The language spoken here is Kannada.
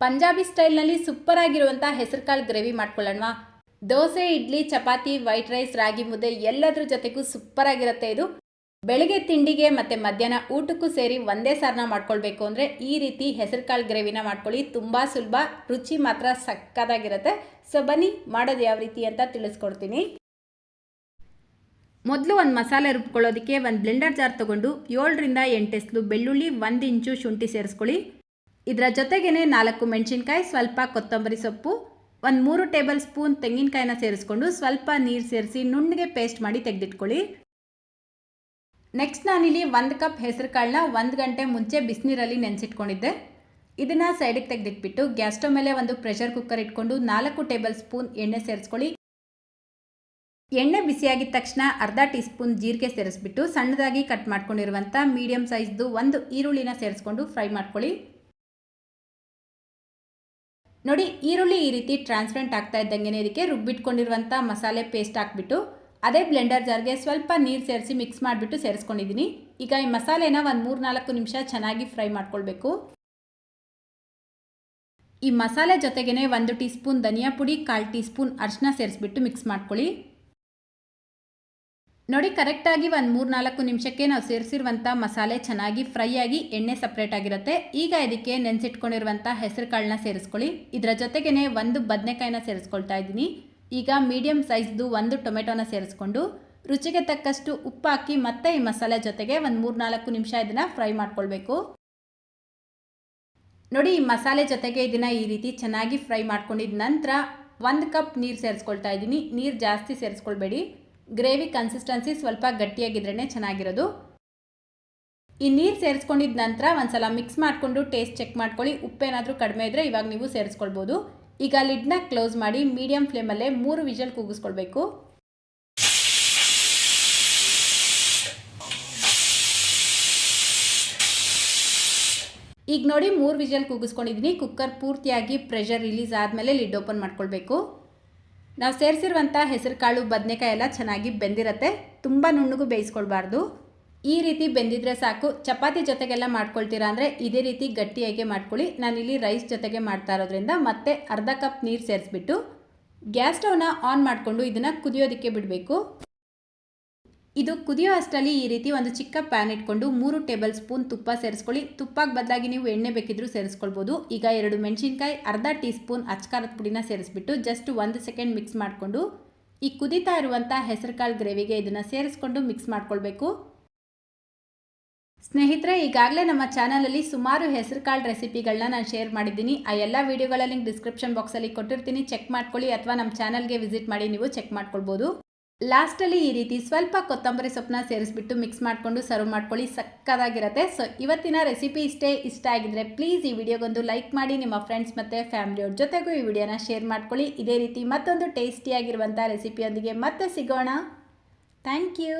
ಪಂಜಾಬಿ ಸ್ಟೈಲ್ನಲ್ಲಿ ಸೂಪರ್ ಆಗಿರುವಂಥ ಹೆಸರುಕಾಳು ಗ್ರೇವಿ ಮಾಡ್ಕೊಳ್ಳೋಣವಾ? ದೋಸೆ, ಇಡ್ಲಿ, ಚಪಾತಿ, ವೈಟ್ ರೈಸ್, ರಾಗಿ ಮುದ್ದೆ ಎಲ್ಲದ್ರ ಜೊತೆಗೂ ಸೂಪರ್ ಆಗಿರುತ್ತೆ ಇದು. ಬೆಳಿಗ್ಗೆ ತಿಂಡಿಗೆ ಮತ್ತು ಮಧ್ಯಾಹ್ನ ಊಟಕ್ಕೂ ಸೇರಿ ಒಂದೇ ಸಾರನ್ನ ಮಾಡ್ಕೊಳ್ಬೇಕು ಅಂದರೆ ಈ ರೀತಿ ಹೆಸರುಕಾಳು ಗ್ರೇವಿನ ಮಾಡ್ಕೊಳ್ಳಿ. ತುಂಬ ಸುಲಭ, ರುಚಿ ಮಾತ್ರ ಸಕ್ಕದಾಗಿರುತ್ತೆ. ಸೊ, ಬನ್ನಿ ಮಾಡೋದು ಯಾವ ರೀತಿ ಅಂತ ತಿಳಿಸ್ಕೊಡ್ತೀನಿ. ಮೊದಲು ಒಂದು ಮಸಾಲೆ ರುಬ್ಕೊಳ್ಳೋದಕ್ಕೆ ಒಂದು ಬ್ಲೆಂಡರ್ ಜಾರ್ ತೊಗೊಂಡು ಏಳರಿಂದ ಎಂಟು ಎಸ್ಲು ಬೆಳ್ಳುಳ್ಳಿ, ಒಂದು ಇಂಚು ಶುಂಠಿ ಸೇರಿಸ್ಕೊಳ್ಳಿ. ಇದರ ಜೊತೆಗೇ ನಾಲ್ಕು ಮೆಣಸಿನ್ಕಾಯಿ, ಸ್ವಲ್ಪ ಕೊತ್ತಂಬರಿ ಸೊಪ್ಪು, ಒಂದು ಮೂರು ಟೇಬಲ್ ಸ್ಪೂನ್ ತೆಂಗಿನಕಾಯಿನ ಸೇರಿಸ್ಕೊಂಡು ಸ್ವಲ್ಪ ನೀರು ಸೇರಿಸಿ ನುಣ್ಣಗೆ ಪೇಸ್ಟ್ ಮಾಡಿ ತೆಗೆದಿಟ್ಕೊಳ್ಳಿ. ನೆಕ್ಸ್ಟ್ ನಾನಿಲ್ಲಿ ಒಂದು ಕಪ್ ಹೆಸರು ಕಾಳನ್ನ ಒಂದು ಗಂಟೆ ಮುಂಚೆ ಬಿಸಿನೀರಲ್ಲಿ ನೆನೆಸಿಟ್ಕೊಂಡಿದ್ದೆ. ಇದನ್ನು ಸೈಡಿಗೆ ತೆಗೆದಿಟ್ಬಿಟ್ಟು ಗ್ಯಾಸ್ ಸ್ಟವ್ ಮೇಲೆ ಒಂದು ಪ್ರೆಷರ್ ಕುಕ್ಕರ್ ಇಟ್ಕೊಂಡು ನಾಲ್ಕು ಟೇಬಲ್ ಸ್ಪೂನ್ ಎಣ್ಣೆ ಸೇರಿಸ್ಕೊಳ್ಳಿ. ಎಣ್ಣೆ ಬಿಸಿಯಾಗಿದ ತಕ್ಷಣ ಅರ್ಧ ಟೀ ಸ್ಪೂನ್ ಜೀರಿಗೆ ಸೇರಿಸ್ಬಿಟ್ಟು ಸಣ್ಣದಾಗಿ ಕಟ್ ಮಾಡ್ಕೊಂಡಿರುವಂಥ ಮೀಡಿಯಂ ಸೈಜ್ದು ಒಂದು ಈರುಳ್ಳಿನ ಸೇರಿಸ್ಕೊಂಡು ಫ್ರೈ ಮಾಡ್ಕೊಳ್ಳಿ. ನೋಡಿ, ಈರುಳ್ಳಿ ಈ ರೀತಿ ಟ್ರಾನ್ಸ್ಪರೆಂಟ್ ಆಗ್ತಾ ಇದ್ದಂಗೆ ಇದಕ್ಕೆ ರುಬ್ಬಿಟ್ಕೊಂಡಿರುವಂಥ ಮಸಾಲೆ ಪೇಸ್ಟ್ ಹಾಕ್ಬಿಟ್ಟು, ಅದೇ ಬ್ಲೆಂಡರ್ ಜಾರ್ಗೆ ಸ್ವಲ್ಪ ನೀರು ಸೇರಿಸಿ ಮಿಕ್ಸ್ ಮಾಡಿಬಿಟ್ಟು ಸೇರಿಸ್ಕೊಂಡಿದ್ದೀನಿ ಈಗ ಈ ಮಸಾಲೆನ ಒಂದು ಮೂರು ನಾಲ್ಕು ನಿಮಿಷ ಚೆನ್ನಾಗಿ ಫ್ರೈ ಮಾಡ್ಕೊಳ್ಬೇಕು. ಈ ಮಸಾಲೆ ಜೊತೆಗೇ ಒಂದು ಟೀ ಸ್ಪೂನ್ ಧನಿಯಾ ಪುಡಿ, ಕಾಲು ಟೀ ಸ್ಪೂನ್ ಅರಿಶಿನ ಸೇರಿಸ್ಬಿಟ್ಟು ಮಿಕ್ಸ್ ಮಾಡ್ಕೊಳ್ಳಿ. ನೋಡಿ, ಕರೆಕ್ಟಾಗಿ ಒಂದು ಮೂರು ನಾಲ್ಕು ನಿಮಿಷಕ್ಕೆ ನಾವು ಸೇರಿಸಿರುವಂಥ ಮಸಾಲೆ ಚೆನ್ನಾಗಿ ಫ್ರೈ ಆಗಿ ಎಣ್ಣೆ ಸಪ್ರೇಟ್ ಆಗಿರುತ್ತೆ. ಈಗ ಇದಕ್ಕೆ ನೆನೆಸಿಟ್ಕೊಂಡಿರುವಂಥ ಹೆಸರು ಕಾಳನ್ನ ಸೇರಿಸ್ಕೊಳ್ಳಿ. ಇದರ ಜೊತೆಗೇ ಒಂದು ಬದನೆಕಾಯಿನ ಸೇರಿಸ್ಕೊಳ್ತಾ ಇದ್ದೀನಿ. ಈಗ ಮೀಡಿಯಮ್ ಸೈಜ್ದು ಒಂದು ಟೊಮೆಟೊನ ಸೇರಿಸ್ಕೊಂಡು ರುಚಿಗೆ ತಕ್ಕಷ್ಟು ಉಪ್ಪು ಹಾಕಿ ಮತ್ತೆ ಈ ಮಸಾಲೆ ಜೊತೆಗೆ ಒಂದು ಮೂರು ನಾಲ್ಕು ನಿಮಿಷ ಇದನ್ನು ಫ್ರೈ ಮಾಡ್ಕೊಳ್ಬೇಕು. ನೋಡಿ, ಈ ಮಸಾಲೆ ಜೊತೆಗೆ ಇದನ್ನು ಈ ರೀತಿ ಚೆನ್ನಾಗಿ ಫ್ರೈ ಮಾಡ್ಕೊಂಡಿದ ನಂತರ ಒಂದು ಕಪ್ ನೀರು ಸೇರಿಸ್ಕೊಳ್ತಾ ಇದ್ದೀನಿ. ನೀರು ಜಾಸ್ತಿ ಸೇರಿಸ್ಕೊಳ್ಬೇಡಿ. ಗ್ರೇವಿ ಕನ್ಸಿಸ್ಟೆನ್ಸಿ ಸ್ವಲ್ಪ ಗಟ್ಟಿಯಾಗಿದ್ರೇ ಚೆನ್ನಾಗಿರೋದು. ಈ ನೀರು ಸೇರಿಸ್ಕೊಂಡಿದ ನಂತರ ಒಂದ್ಸಲ ಮಿಕ್ಸ್ ಮಾಡಿಕೊಂಡು ಟೇಸ್ಟ್ ಚೆಕ್ ಮಾಡ್ಕೊಳ್ಳಿ. ಉಪ್ಪೇನಾದರೂ ಕಡಿಮೆ ಇದ್ದರೆ ಇವಾಗ ನೀವು ಸೇರಿಸ್ಕೊಳ್ಬೋದು. ಈಗ ಲಿಡ್ನ ಕ್ಲೋಸ್ ಮಾಡಿ ಮೀಡಿಯಂ ಫ್ಲೇಮಲ್ಲೇ ಮೂರು ವಿಜಲ್ ಕೂಗಿಸ್ಕೊಳ್ಬೇಕು. ಈಗ ನೋಡಿ ಮೂರು ವಿಜಲ್ ಕೂಗಿಸ್ಕೊಂಡಿದ್ದೀನಿ ಕುಕ್ಕರ್ ಪೂರ್ತಿಯಾಗಿ ಪ್ರೆಷರ್ ರಿಲೀಸ್ ಆದಮೇಲೆ ಲಿಡ್ ಓಪನ್ ಮಾಡ್ಕೊಳ್ಬೇಕು. ನಾವು ಸೇರಿಸಿರುವಂಥ ಹೆಸರು ಕಾಳು ಬದನೆಕಾಯಿ ಎಲ್ಲ ಚೆನ್ನಾಗಿ ಬೆಂದಿರತ್ತೆ. ತುಂಬ ನುಣ್ಣಗೂ ಬೇಯಿಸ್ಕೊಳ್ಬಾರ್ದು. ಈ ರೀತಿ ಬೆಂದಿದ್ರೆ ಸಾಕು. ಚಪಾತಿ ಜೊತೆಗೆಲ್ಲ ಮಾಡ್ಕೊಳ್ತೀರಾ ಅಂದರೆ ಇದೇ ರೀತಿ ಗಟ್ಟಿಯಾಗಿ ಮಾಡ್ಕೊಳ್ಳಿ. ನಾನಿಲ್ಲಿ ರೈಸ್ ಜೊತೆಗೆ ಮಾಡ್ತಾ ಇರೋದ್ರಿಂದ ಮತ್ತೆ ಅರ್ಧ ಕಪ್ ನೀರು ಸೇರಿಸ್ಬಿಟ್ಟು ಗ್ಯಾಸ್ ಸ್ಟವ್ನ ಆನ್ ಮಾಡಿಕೊಂಡು ಇದನ್ನು ಕುದಿಯೋದಕ್ಕೆ ಬಿಡಬೇಕು. ಇದು ಕುದಿಯೋ ಅಷ್ಟರಲ್ಲಿ ಈ ರೀತಿ ಒಂದು ಚಿಕ್ಕ ಪ್ಯಾನ್ ಇಟ್ಕೊಂಡು ಮೂರು ಟೇಬಲ್ ಸ್ಪೂನ್ ತುಪ್ಪ ಸೇರಿಸ್ಕೊಳ್ಳಿ. ತುಪ್ಪಕ್ಕೆ ಬದಲಾಗಿ ನೀವು ಎಣ್ಣೆ ಬೇಕಿದ್ರೂ ಸೇರಿಸ್ಕೊಳ್ಬೋದು. ಈಗ ಎರಡು ಮೆಣಸಿನ್ಕಾಯಿ, ಅರ್ಧ ಟೀ ಸ್ಪೂನ್ ಅಚ್ಕಾರದ ಪುಡಿನ ಸೇರಿಸ್ಬಿಟ್ಟು ಜಸ್ಟ್ ಒಂದು ಸೆಕೆಂಡ್ ಮಿಕ್ಸ್ ಮಾಡಿಕೊಂಡು ಈ ಕುದೀತಾ ಇರುವಂಥ ಹೆಸರುಕಾಳು ಗ್ರೇವಿಗೆ ಇದನ್ನು ಸೇರಿಸ್ಕೊಂಡು ಮಿಕ್ಸ್ ಮಾಡ್ಕೊಳ್ಬೇಕು. ಸ್ನೇಹಿತರೆ, ಈಗಾಗಲೇ ನಮ್ಮ ಚಾನಲಲ್ಲಿ ಸುಮಾರು ಹೆಸರುಕಾಳು ರೆಸಿಪಿಗಳನ್ನ ನಾನು ಶೇರ್ ಮಾಡಿದ್ದೀನಿ. ಆ ಎಲ್ಲ ವೀಡಿಯೋಗಳ ಲಿಂಕ್ ಡಿಸ್ಕ್ರಿಪ್ಷನ್ ಬಾಕ್ಸಲ್ಲಿ ಕೊಟ್ಟಿರ್ತೀನಿ. ಚೆಕ್ ಮಾಡ್ಕೊಳ್ಳಿ ಅಥವಾ ನಮ್ಮ ಚಾನಲ್ಗೆ ವಿಸಿಟ್ ಮಾಡಿ ನೀವು ಚೆಕ್ ಮಾಡ್ಕೊಳ್ಬೋದು. ಲಾಸ್ಟಲ್ಲಿ ಈ ರೀತಿ ಸ್ವಲ್ಪ ಕೊತ್ತಂಬರಿ ಸೊಪ್ಪನ್ನ ಸೇರಿಸ್ಬಿಟ್ಟು ಮಿಕ್ಸ್ ಮಾಡಿಕೊಂಡು ಸರ್ವ್ ಮಾಡ್ಕೊಳ್ಳಿ ಸಕ್ಕದಾಗಿರುತ್ತೆ ಸೊ ಇವತ್ತಿನ ರೆಸಿಪಿ ಇಷ್ಟೇ ಇಷ್ಟ ಆಗಿದ್ರೆ ಪ್ಲೀಸ್ ಈ ವಿಡಿಯೋಗೊಂದು ಲೈಕ್ ಮಾಡಿ, ನಿಮ್ಮ ಫ್ರೆಂಡ್ಸ್ ಮತ್ತು ಫ್ಯಾಮಿಲಿಯವ್ರ ಜೊತೆಗೂ ಈ ವಿಡಿಯೋನ ಶೇರ್ ಮಾಡ್ಕೊಳ್ಳಿ. ಇದೇ ರೀತಿ ಮತ್ತೊಂದು ಟೇಸ್ಟಿಯಾಗಿರುವಂಥ ರೆಸಿಪಿಯೊಂದಿಗೆ ಮತ್ತೆ ಸಿಗೋಣ. Thank you